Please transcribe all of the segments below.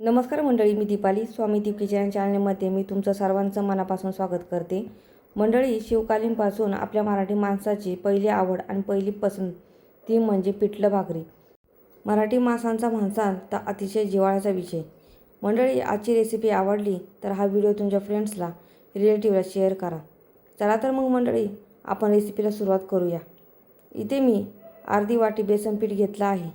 नमस्कार मंडळी मी दीपाली. स्वामी दीप किचन चॅनलमध्ये मी तुमचं सर्वांचं मनापासून स्वागत करते. मंडळी शिवकालीनपासून आपल्या मराठी माणसाची पहिली आवड आणि पहिली पसंत ती म्हणजे पिठलं भाकरी. मराठी माणसांचा म्हणसाल तर अतिशय जिवाळ्याचा विषय मंडळी आजची रेसिपी आवडली तर हा व्हिडिओ तुमच्या फ्रेंड्सला रिलेटिव्हला शेअर करा. चला तर मग मंडळी आपण रेसिपीला सुरुवात करूया. इथे मी अर्धी वाटी बेसन पीठ घेतलं आहे.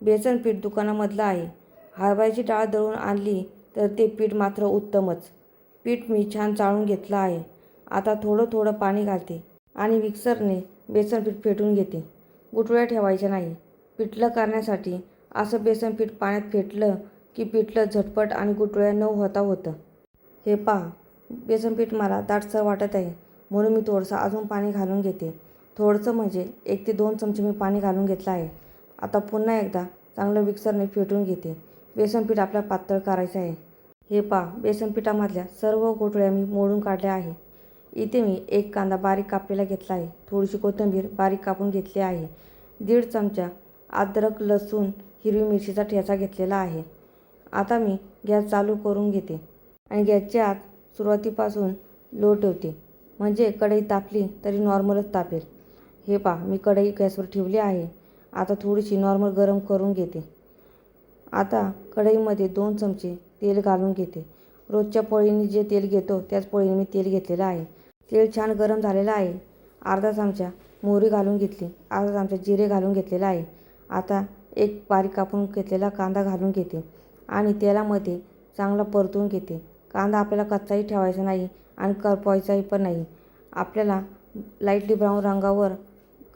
बेसन पीठ दुकानामधलं आहे. हरभऱ्याची डाळ दळून आणली तर ते पीठ मात्र उत्तमच. पीठ मी छान चाळून घेतलं आहे. आता थोडं थोडं पाणी घालते आणि मिक्सरने बेसन पीठ फेटून घेते. गुठळ्या ठेवायच्या नाही. पिठलं करण्यासाठी असं बेसन पीठ पाण्यात फेटलं की पिठलं झटपट आणि गुठळ्या न होता होतं. हे पहा बेसन पीठ मला दाटसर वाटत आहे. म्हणून मी थोडंसं अजून पाणी घालून घेते. थोडंसं म्हणजे एक ते दोन चमचे मी पाणी घालून घेतलं आहे. आता पुन्हा एकदा चांगलं मिक्सरने फेटून घेते. बेसनपीठ आपल्या पातळ करायचं आहे. हे पहा बेसन पिठामधल्या सर्व गोटळ्या मी मोडून काढल्या आहे. इथे मी एक कांदा बारीक कापलेला घेतला आहे. थोडीशी कोथिंबीर बारीक कापून घेतली आहे. दीड चमचा अद्रक लसूण हिरवी मिरचीचा ठेचा घेतलेला आहे. आता मी गॅस चालू करून घेते आणि गॅसच्या आत सुरुवातीपासून लो ठेवते. म्हणजे कढई तापली तरी नॉर्मलच तापेल. हे पहा मी कढई गॅसवर ठेवली आहे. आता थोडीशी नॉर्मल गरम करून घेते. आता कढईमध्ये दोन चमचे तेल घालून घेते. रोजच्या पोळीने जे तेल घेतो त्याच पोळीने मी तेल घेतलेलं आहे. तेल छान गरम झालेलं आहे. अर्धा चमचा मोहरी घालून घेतली. अर्धा चमचा जिरे घालून घेतलेला आहे. आता एक बारीक कापून घेतलेला कांदा घालून घेते आणि तेलामध्ये चांगला परतून घेते. कांदा आपल्याला कच्चाही ठेवायचा नाही आणि करपवायचाही पण नाही. आपल्याला लाईटली ब्राऊन रंगावर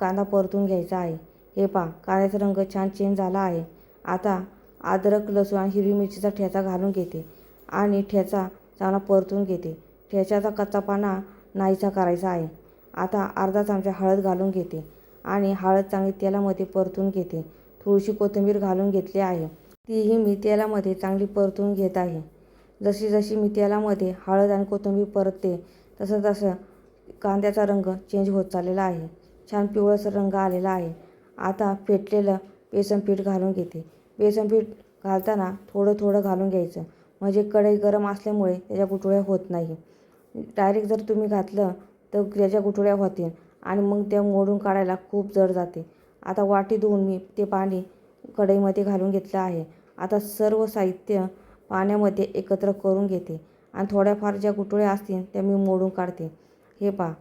कांदा परतून घ्यायचा आहे. हे पहा कांद्याचा रंग छान चेंज झाला आहे. आता अद्रक लसूण आणि हिरवी मिरचीचा ठेचा घालून घेते आणि ठेचा चांगला परतून घेते. ठेच्याचा कच्चापाना नाहीसा करायचा आहे. आता अर्धा चमचा हळद घालून घेते आणि हळद चांगली तेलामध्ये परतून घेते. थोडीशी कोथिंबीर घालून घेतली आहे. तीही मी तेलामध्ये चांगली परतून घेत आहे. जशी जशी मी तेलामध्ये हळद आणि कोथिंबीर परतते तसं तसं कांद्याचा रंग चेंज होत चाललेला आहे. छान पिवळसर रंग आलेला आहे. आता फेटलेलं बेसन पीठ घालून घेते. बेसन पीठ घालताना थोडं थोडं घालून घ्यायचं. म्हणजे कढई गरम असल्यामुळे त्याच्या गुठळ्या होत नाही. डायरेक्ट जर तुम्ही घातलं तर त्याच्या गुठळ्या होतील आणि मग त्या मोडून काढायला खूप जड जाते. आता वाटी धुवून मी ते पाणी कढईमध्ये घालून घेतलं आहे. आता सर्व साहित्य पाण्यामध्ये एकत्र करून घेते आणि थोड्याफार ज्या गुठळ्या असतील त्या मी मोडून काढते. हे पहा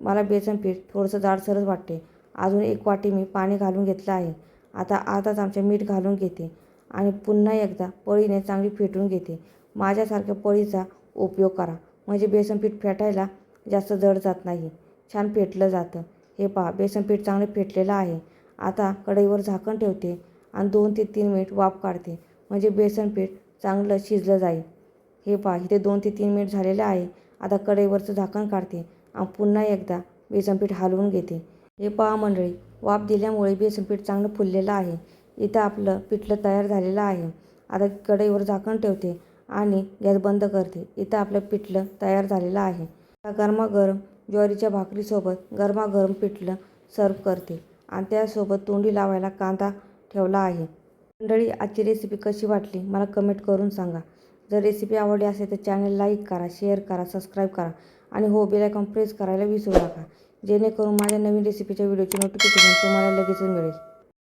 मला बेसन पीठ थोडंसं जाडसरच वाटते. अजून एक वाटी मी पाणी घालून घेतलं आहे. आता आताच चमचा मीठ घालून घेते आणि पुन्हा एकदा पळीने चांगली फेटून घेते. माझ्यासारख्या पळीचा उपयोग करा. म्हणजे बेसनपीठ फेटायला जास्त जड जात नाही. छान फेटलं जातं. हे पहा बेसनपीठ चांगलं फेटलेलं आहे. आता कढईवर झाकण ठेवते आणि दोन ते तीन मिनिट वाफ काढते. म्हणजे बेसनपीठ चांगलं शिजलं जाईल. हे पहा इथे दोन ते तीन मिनिट झालेलं आहे. आता कढईवरचं झाकण काढते आणि पुन्हा एकदा बेसनपीठ हलवून घेते. हे पहा मंडळी वाफ दिल्यामुळे बेसन पीठ चांगलं फुललेलं आहे. इथं आपलं पिठलं तयार झालेलं आहे. आता कढईवर झाकण ठेवते आणि गॅस बंद करते. इथं आपलं पिठलं तयार झालेलं आहे. आता गरमागरम ज्वारीच्या भाकरीसोबत गरमागरम पिठलं सर्व करते आणि त्यासोबत तोंडी लावायला कांदा ठेवला आहे. मंडळी आजची रेसिपी कशी वाटली? मला कमेंट करून सांगा. जर रेसिपी आवडली असेल तर चॅनल लाईक करा शेअर करा सबस्क्राईब करा. आणि हो बेल आयकॉन प्रेस करायला विसरू नका. जेणेकरून माझ्या नवीन रेसिपीच्या व्हिडिओची नोटिफिकेशन तुम्हाला लगेचच मिळेल.